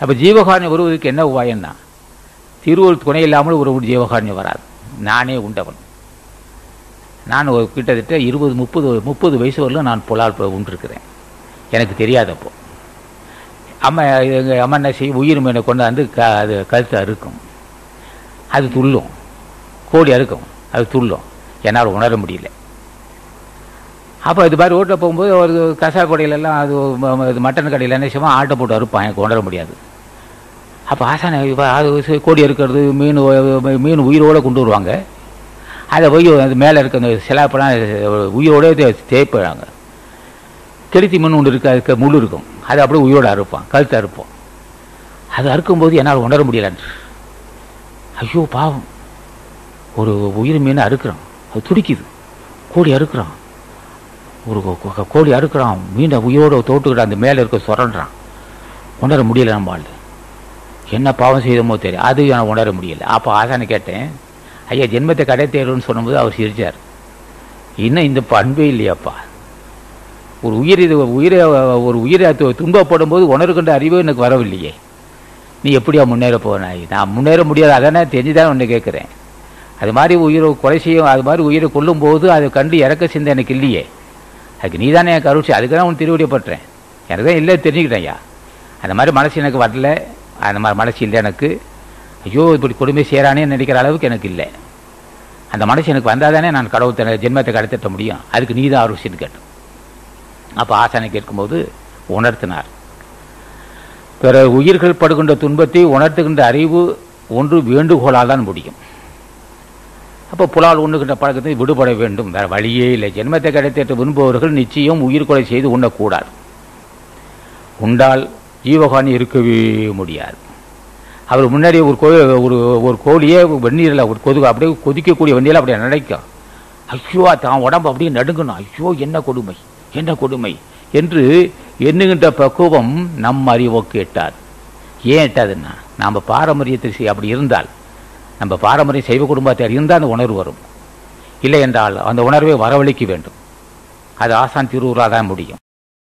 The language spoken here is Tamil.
அப்போ ஜீவகாரணி வருவதற்கு என்ன உபாயம்னா திருவள்ளுவர் துணை இல்லாமல் ஒரு ஜீவகாரணி வராது. நானே உண்டவன். நான் ஒரு கிட்டத்தட்ட இருபது முப்பது முப்பது வயசு வரலும் நான் புலால் உண்டிருக்கிறேன். எனக்கு தெரியாதப்போ. அம்மா எங்கள் அம்மா என்ன செய்யும்? உயிர் மீனை கொண்டாந்து க அது கழுத்து அறுக்கும். அது துள்ளும். கோடி அறுக்கும். அது துள்ளும். என்னால் உணர முடியல. அப்போ இது மாதிரி ரோட்டில் போகும்போது ஒரு கசா கடையிலெல்லாம் அது இது மட்டன் கடையில் என்ன செய்வோம்? ஆட்டை போட்டு அறுப்பான். எனக்கு உணர முடியாது. அப்போ ஆசான இப்போ அது கோடி அறுக்கிறது மீன் மீன் உயிரோடு கொண்டு வருவாங்க. அதை போய் அது மேலே இருக்க அந்த சிலாப்பெல்லாம் உயிரோடே தேய்ப்பாங்க. கெடுத்தி மீன் ஒன்று இருக்கு அதுக்கு முள் இருக்கும். அது அப்படியே உயிரோடு அறுப்பான் கழுத்து அறுப்போம் அது அறுக்கும்போது என்னால் உணர முடியலன்று ஐயோ பாவம். ஒரு உயிர் மீனை அறுக்கிறான். அது துடிக்குது. கோழி அறுக்கிறான். ஒரு கோழி அறுக்கிறான். மீனை உயிரோட தோட்டுக்கிட்டு அந்த மேலே இருக்க சுரண்டான் உணர முடியல நம்ம ஆள் என்ன பாவம் செய்தமோ தெரியும் அது நான் உணர முடியல. அப்போ ஆசானை கேட்டேன் ஐயா ஜென்மத்தை கடை தேர்வுன்னு சொன்னபோது அவர் சிரித்தார் இன்னும் இந்த பண்பே இல்லையாப்பா. ஒரு உயிர் இது உயிரை ஒரு உயிரை துன்பப்படும் போது உணர்கின்ற அறிவு எனக்கு வரவில்லையே. நீ எப்படியா முன்னேற போனாய் நான் முன்னேற முடியாது. அதானே தெரிஞ்சுதான் ஒன்று கேட்குறேன். அது மாதிரி உயிரை கொலை செய்யும் அது மாதிரி உயிரை கொல்லும் போது அதை கண்டு இறக்க சிந்தை எனக்கு இல்லையே. அதுக்கு நீ தானே எனக்கு அதுக்கு தான் உன் திருவடியப்பட்டேன் எனக்கு தான் இல்லை தெரிஞ்சுக்கிட்டேன் ஐயா. அந்த மாதிரி மனசு எனக்கு வரல. அந்த மாதிரி மனசு இல்லை எனக்கு. ஐயோ இப்படி கொடுமை செய்கிறானேன்னு நினைக்கிற அளவுக்கு எனக்கு இல்லை. அந்த மனசு எனக்கு வந்தால் தானே நான் கடவுள் தன ஜென்மத்தை கடத்திட்ட முடியும். அதுக்கு நீ தான் அருட்சின்னு கேட்டோம். அப்போ ஆசானை கேட்கும்போது உணர்த்தினார். பிற உயிர்கள் படுகின்ற துன்பத்தை உணர்த்துகின்ற அறிவு ஒன்று வேண்டுகோளால் தான் முடியும். அப்போ புலால் உண்ணுகின்ற பழக்கத்தை விடுபட வேண்டும். வேற வழியே இல்லை. ஜென்மத்தை கிடைத்திட்டு விரும்புபவர்கள் நிச்சயம் உயிர் கொலை செய்து உண்ணக்கூடாது. உண்டால் ஜீவகாணி இருக்கவே முடியாது. அவர் முன்னாடி ஒரு கோ ஒரு ஒரு கோழியே வெந்நீரில் ஒரு கொது அப்படியே கொதிக்கக்கூடிய வெந்நீரில் அப்படியே நினைக்கும் ஐயோ தான் உடம்பு அப்படியே நடுங்கணும். ஐயோ என்ன கொடுமை என்ன கொடுமை என்று எண்ணுகின்ற பக்குவம் நம் அறிவுக்கு எட்டாது ஏன் எட்டாதுன்னா நாம் பாரம்பரியத்தை செய்- அப்படி இருந்தால் நம்ம பாரம்பரிய சைவ குடும்பத்தை இருந்தால் அந்த உணர்வு வரும். இல்லை என்றால் அந்த உணர்வை வரவழைக்க வேண்டும். அது ஆசான் திருவுருளாக தான் முடியும்.